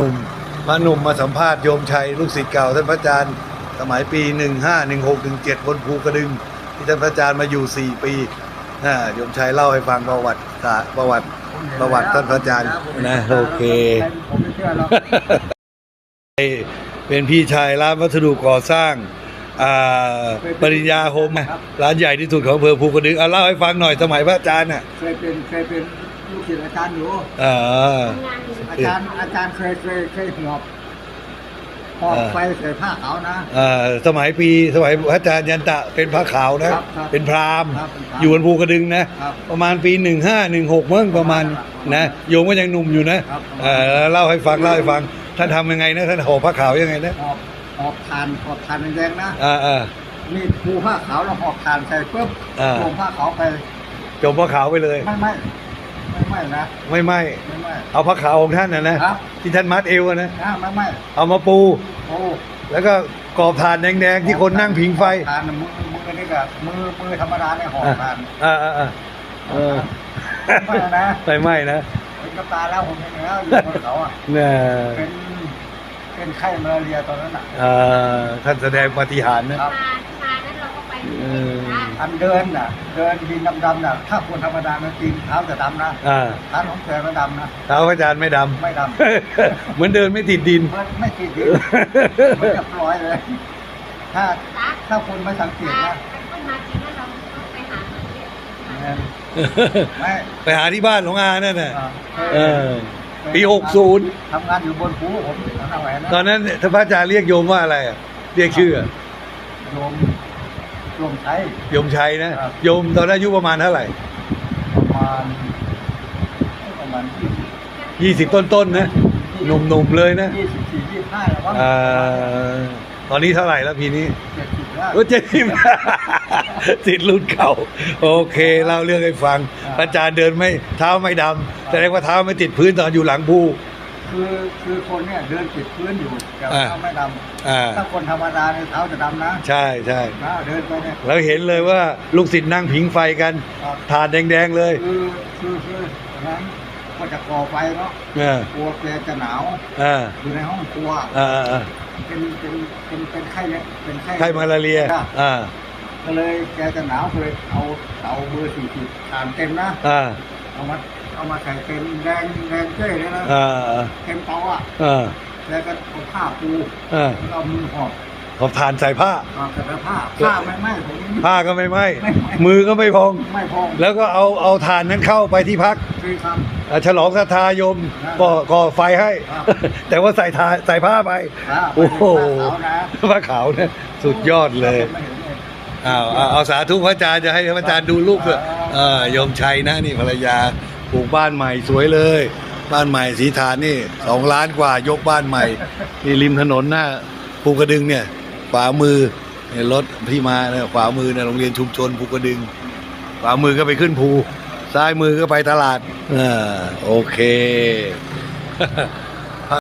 หนุ่มพระหนุ่มมาสัมภาษณ์โยมชัยลูกศิษย์เก่าท่านพระอาจารย์สมัยปี 15 16 17บนภูกระดึง ที่ท่านพระอาจารย์มาอยู่ 4 ปีอ่าโยมชัยเล่าให้ฟังประวัติศาสตร์ประวัติประวัติท่านพระอาจารย์นะโอเคผมไม่เชื่อหรอกเป็นพี่ชายร้านวัสดุก่อสร้างอ่าปริญญาโฮมร้านใหญ่ที่สุดของอำเภอภูกระดึงอะเล่าให้ฟังหน่อยสมัยพระอาจารย์น่ะเคยเป็นเคยเป็น ลูกศิษย์อาจารย์อยู่อ่าอาจารย์อาจารย์เคยเคยเคยหอบหอบเออไฟใส่ผ้าขาวนะอ่าสมัยปีสมัยพระอาจารย์ยันตะเป็นพระขาวนะ ครับครับเป็นพราหมณ์ครับเป็นพราหมณ์อยู่บนภูกระดึงนะ ครับประมาณปีหนึ่งห้าหนึ่งหกมั้งประมาณครับนะโยมก็ยังหนุ่มอยู่นะครับเออเล่าให้ฟังเล่าให้ฟังท่านทำยังไงนะท่านห่อพระขาวยังไงนะหอบหอบทานหอบทานแดงๆนะ อ่าอ่านี่ภูผ้าขาวแล้วหอบทานใส่ปุ๊บอ่าลงผ้าขาวไปจมพระขาวไปเลย ไม่ไม่ ไม่ไม่นะไม่ไม่ไม่ไม่เอาพระขาวของท่านนะนะ ครับ ที่ท่านมัดเอวอะนะอ่าไม่ไม่เอามาปู โอ้แล้วก็กรอบฐานแดงๆที่คนนั่งผิงไฟทานน่ะมือมือนี่ก็มือมือธรรมดาเนี่ยหอบทานอ่าอ่าอ่าเออไม่นะไม่ไม่นะเป็นกระตาแล้วผมเห็นแล้วอยู่บนเขาอะเนี่ยเป็นเป็นไข้มาลาเรียตอนนั้นอะอ่าท่านแสดงปาฏิหาริย์นะ ครับ มามานั้นเราก็ไปเออ อันเดินน่ะ เดินดินดำๆน่ะ ถ้าคนธรรมดานะจริงเท้าจะดำนะอ่าเท้าของแกก็ดำนะ เท้าพระอาจารย์ไม่ดำ ไม่ดำ เหมือนเดินไม่ติดดิน มันไม่ติดดินมันเรียบร้อยเลย ถ้าตักถ้าคนไม่สังเกตมานะมันก็มาจริงแล้วเราต้องไปหาเงินเยอะไม่ไปหาที่บ้านของอานั่นน่ะอ่าเออ ปี60ทำงานอยู่บนภูผมทำอะไรนะตอนนั้นท่านพระอาจารย์เรียกโยมว่าอะไรอะเรียกชื่ออะโยม โยมใช้โยมชัยนะครับโยมตอนนั้นอายุประมาณเท่าไหร่ประมาณประมาณ20ต้นๆนะหนุ่มๆเลยนะยี่สิบสี่ยี่สิบห้าแล้วมั้งอ่าตอนนี้เท่าไหร่แล้วพีนี้เจ็ดสิบแล้วรู้เจ็ดสิบ ติดรุ่นเก่า โอเคเล่าเรื่องให้ฟัง อ่าพระอาจารย์เดินไม่เท้าไม่ดำแสดงว่าเท้าไม่ติดพื้นตอนอยู่หลังภู คือคือคนเนี่ยเดินติดพื้นอยู่แต่อ่าเท้าไม่ดอ่าำถ้าคนธรรมดาเนี่ยเท้าจะดำนะใช่ใช่นะเดินไปเนี่ย แล้วเห็นเลยว่าลูกศิษย์นั่งผิงไฟกันครับถาดแดงๆเลยคือคือคือตอนนั้นก็จะก่อไฟเนาะเออกลัวแกจะหนาวอ่าอยู่ในห้องครัวอ่าอ่าเป็นเป็นเป็นเป็นไข้เนี่ยเป็นไข้ไข้มาลาเรียครับอ่าก็เลยแกจะหนาวเลยเอาเตาเบอร์สี่สิบทานเต็มนะอ่าเอามา เอามาใส่เต็มแดงแดงเจ้เลยนะอ่าเต็มเตาอะอ่าแล้วก็เอาผ้าปูอ่าแล้วก็เอามือหอบขอบทานใส่ผ้าเอาแต่ผ้าผ้าไม่ไหม้ผมผ้าก็ไม่ไหมไม่ไหม้มือก็ไม่พอง ไม่พอง แล้วก็เอาเอาทานนั้นเข้าไปที่พักคือทอ่าฉลองศรัทธายมก็ก่อไฟให้ครับแต่ว่าใส่ทาใส่ผ้าไปำผ้าโอ้โหผ้าขาวนะผ้าขาวเนี่ยสุดยอดเลยไม่เห็นเลยอ้าวเอาเอาสาธุพระอาจารย์จะให้พระอาจารย์ดูรูปด้วยเออโยมชัยนะนี่ภรรยา ปลูกบ้านใหม่สวยเลย บ้านใหม่สีฐานนี่สองล้านกว่ายกบ้านใหม่นี่ริมถนนหน้าภูกระดึงเนี่ยขวามือเนี่ยรถที่มาเนี่ยขวามือเนี่ยโรงเรียนชุมชนภูกระดึง ขวามือก็ไปขึ้นภูซ้ายมือก็ไปตลาดอ่าโอเค